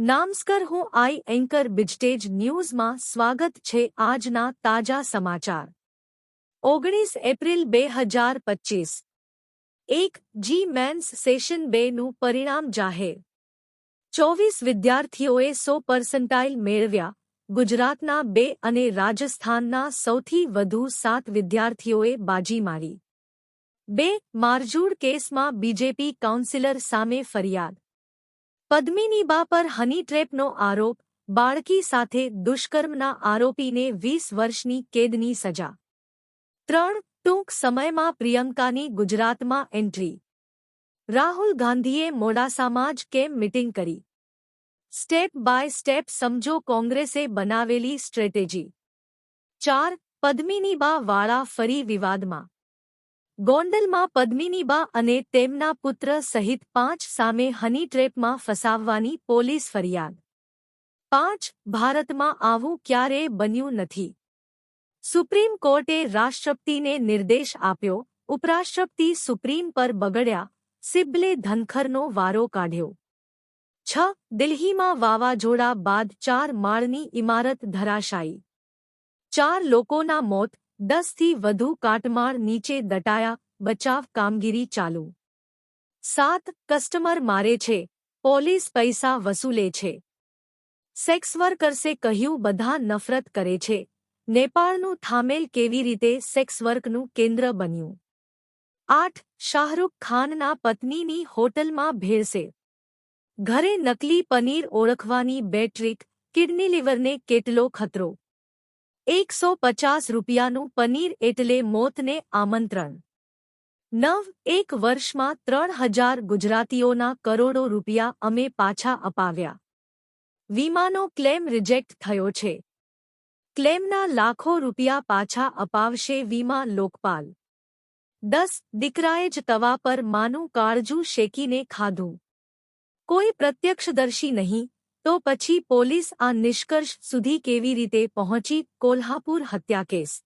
નામસ્કર હું આઈ એન્કર બિજટેજ ન્યૂઝમાં સ્વાગત છે આજના તાજા સમાચાર. ઓગણીસ એપ્રિલ બે હજાર પચીસ. એક જી મેન્સ સેશન બેનું પરિણામ જાહેર. ચોવીસ વિદ્યાર્થીઓએ સો પર્સન્ટાઇલ મેળવ્યા. ગુજરાતના બે અને રાજસ્થાનના સૌથી વધુ સાત વિદ્યાર્થીઓએ બાજી મારી. બે મારજૂડ કેસમાં બીજેપી કાઉન્સિલર સામે ફરિયાદ. પદ્મિનીબા પર હની ટ્રેપનો આરોપ, બાળકી સાથે દુષ્કર્મના આરોપીને વીસ વર્ષની કેદની સજા. ત્રણ ટૂંક સમયમાં પ્રિયંકાની ગુજરાતમાં એન્ટ્રી. રાહુલ ગાંધીએ મોડાસામાં જ કેમ મીટિંગ કરી? સ્ટેપ બાય સ્ટેપ સમજો કોંગ્રેસે બનાવેલી સ્ટ્રેટેજી. ચાર પદ્મિનીબા વાળા ફરી વિવાદમાં. ગોંડલમાં પદ્મિનીબા અને તેમના પુત્ર સહિત પાંચ સામે હની ટ્રેપમાં ફસાવવાની પોલીસ ફરિયાદ. પાંચ, ભારતમાં આવું ક્યારેય બન્યું નથી. સુપ્રીમ કોર્ટે રાષ્ટ્રપતિને નિર્દેશ આપ્યો, ઉપરાષ્ટ્રપતિ સુપ્રીમ પર બગડ્યા, સિબ્લે ધનખરનો વારો કાઢ્યો. છ, દિલ્હીમાં વાવાઝોડા બાદ ચાર માળની ઇમારત ધરાશાયી. ચાર લોકોના મોત દસથી વધુ કાટમાળ નીચે દટાયા, બચાવ કામગીરી ચાલુ. સાત, કસ્ટમર મારે છે, પોલીસ પૈસા વસૂલે છે. સેક્સ વર્કર્સે કહ્યું, બધા નફરત કરે છે. નેપાળનું થામેલ કેવી રીતે સેક્સ વર્કનું કેન્દ્ર બન્યું? આઠ, શાહરૂખ ખાનના પત્નીની હોટલમાં ભેળસે. ઘરે નકલી પનીર ઓળખવાની બે ટ્રીક કિડની લીવરને કેટલો ખતરો? એકસો પચાસ રૂપિયાનું પનીર એટલે મોતને આમંત્રણ. નવ એક વર્ષમાં ત્રણ હજાર ગુજરાતીઓના કરોડો રૂપિયા અમે પાછા અપાવ્યા. વીમાનો ક્લેમ રિજેક્ટ થયો છે. ક્લેમના લાખો રૂપિયા પાછા અપાવશે વીમા લોકપાલ. દસ દીકરાએ જ તવા પર માનું કાળજું શેકીને ખાધું. કોઈ પ્રત્યક્ષદર્શી નહીં તો પછી પોલીસ આ નિષ્કર્ષ સુધી કેવી રીતે પહોંચી કોલ્હાપુર હત્યા કેસ?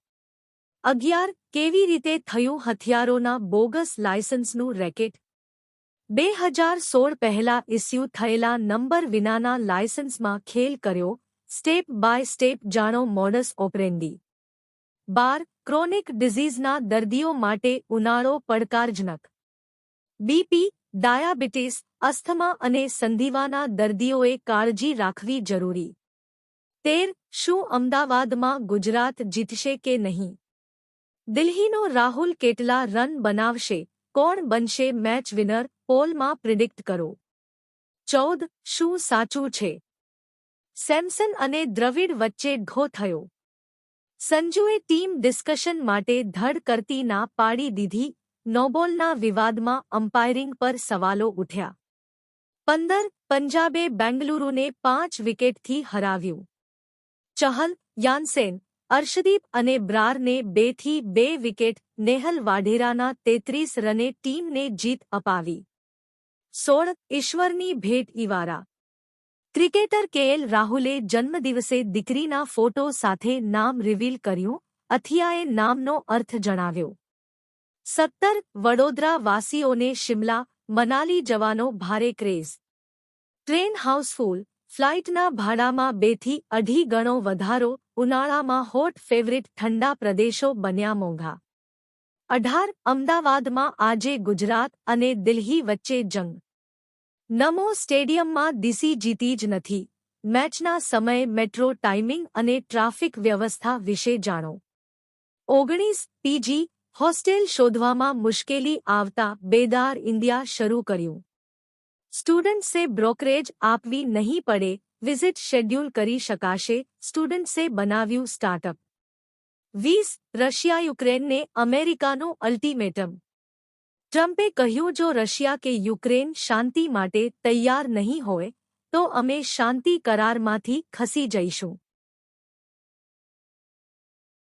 અગિયાર, કેવી રીતે થયું હથિયારોના બોગસ લાયસન્સનું રેકેટ? બે હજાર સોળ પહેલા ઇસ્યુ થયેલા નંબર વિનાના લાયસન્સમાં ખેલ કર્યો, સ્ટેપ બાય સ્ટેપ જાણો મોડસ ઓપરેન્ડી. બાર, ક્રોનિક ડિઝીઝના દર્દીઓ માટે ઉનાળો પડકારજનક. બીપી, ડાયાબિટીસ અસ્થમા અને સંધિવાના દર્દીઓએ કાળજી રાખવી જરૂરી. તેર, શું અમદાવાદમાં ગુજરાત જીતશે કે નહીં? દિલ્હીનો રાહુલ કેટલા રન બનાવશે? કોણ બનશે મેચ વિનર? પોલમાં પ્રિડિક્ટ કરો. ચૌદ, શું સાચું છે? સેમસન અને દ્રવિડ વચ્ચે ઘો થયો. સંજુએ ટીમ ડિસ્કશન માટે ધડ કરતી ના પાડી દીધી. નોબોલના વિવાદમાં અમ્પાયરિંગ પર સવાલો ઉઠ્યા. પંદર પંજાબે બેંગલુરુને પાંચ વિકેટથી હરાવ્યું ચહલ યાનસેન અર્શદીપ અને બ્રારને બેથી બે વિકેટ નેહલ વાઢેરાના તેત્રીસ રને ટીમને જીત અપાવી સોળ ઈશ્વરની ભેટ ઇવારા ક્રિકેટર કેએલ રાહુલે જન્મદિવસે દીકરીના ફોટો સાથે નામ રિવીલ કર્યું અથિયાએ નામનો અર્થ જણાવ્યો સત્તર વડોદરા વાસીઓને શિમલા મનાલી જવાનો ભારે ક્રેઝ. ટ્રેન હાઉસફુલ, ફ્લાઇટના ભાડામાં બેથી અઢી ગણો વધારો, ઉનાળામાં હોટ ફેવરિટ ઠંડા પ્રદેશો બન્યા મોંઘા. અઢાર, અમદાવાદમાં આજે ગુજરાત અને દિલ્હી વચ્ચે જંગ. નમો સ્ટેડિયમમાં દીસી જીતી જ નથી. મેચના સમયે મેટ્રો ટાઇમિંગ અને ટ્રાફિક વ્યવસ્થા વિશે જાણો. ઓગણીસ, પીજી હોસ્ટેલ શોધવામાં મુશ્કેલી આવતા બેદાર ઇન્ડિયા શરૂ કર્યું. સ્ટુડન્ટ્સે બ્રોકરેજ આપવી નહીં પડે, વિઝિટ શેડ્યુલ કરી શકાશે, સ્ટુડન્ટ્સે બનાવ્યું સ્ટાર્ટઅપ. વીસ રશિયા યુક્રેનને અમેરિકાનું અલ્ટિમેટમ. ટ્રમ્પે કહ્યું, જો રશિયા કે યુક્રેન શાંતિ માટે તૈયાર નહીં હોય, તો અમે શાંતિ કરારમાંથી ખસી જઈશું.